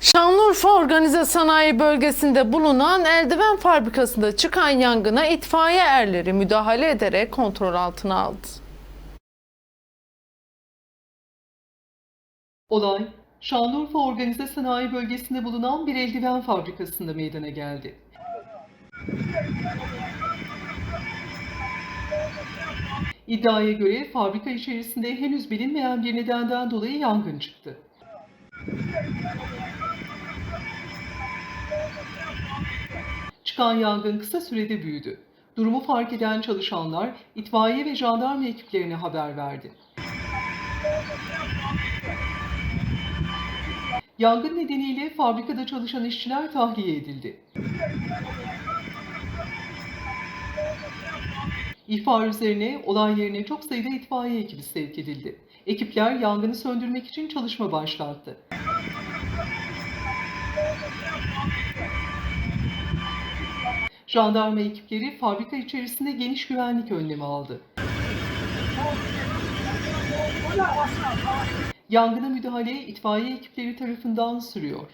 Şanlıurfa Organize Sanayi Bölgesi'nde bulunan eldiven fabrikasında çıkan yangına itfaiye erleri müdahale ederek kontrol altına aldı. Olay, Şanlıurfa Organize Sanayi Bölgesi'nde bulunan bir eldiven fabrikasında meydana geldi. İddiaya göre fabrika içerisinde henüz bilinmeyen bir nedenden dolayı yangın çıktı. Çıkan yangın kısa sürede büyüdü. Durumu fark eden çalışanlar itfaiye ve jandarma ekiplerine haber verdi. Yangın nedeniyle fabrikada çalışan işçiler tahliye edildi. İhbar üzerine olay yerine çok sayıda itfaiye ekibi sevk edildi. Ekipler yangını söndürmek için çalışma başlattı. Jandarma ekipleri fabrika içerisinde geniş güvenlik önlemi aldı. Yangına müdahale itfaiye ekipleri tarafından sürüyor.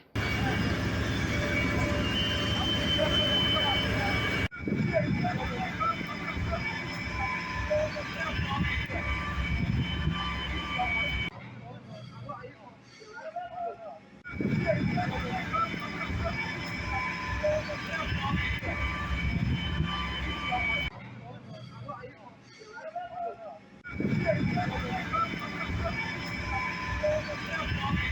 Thank you.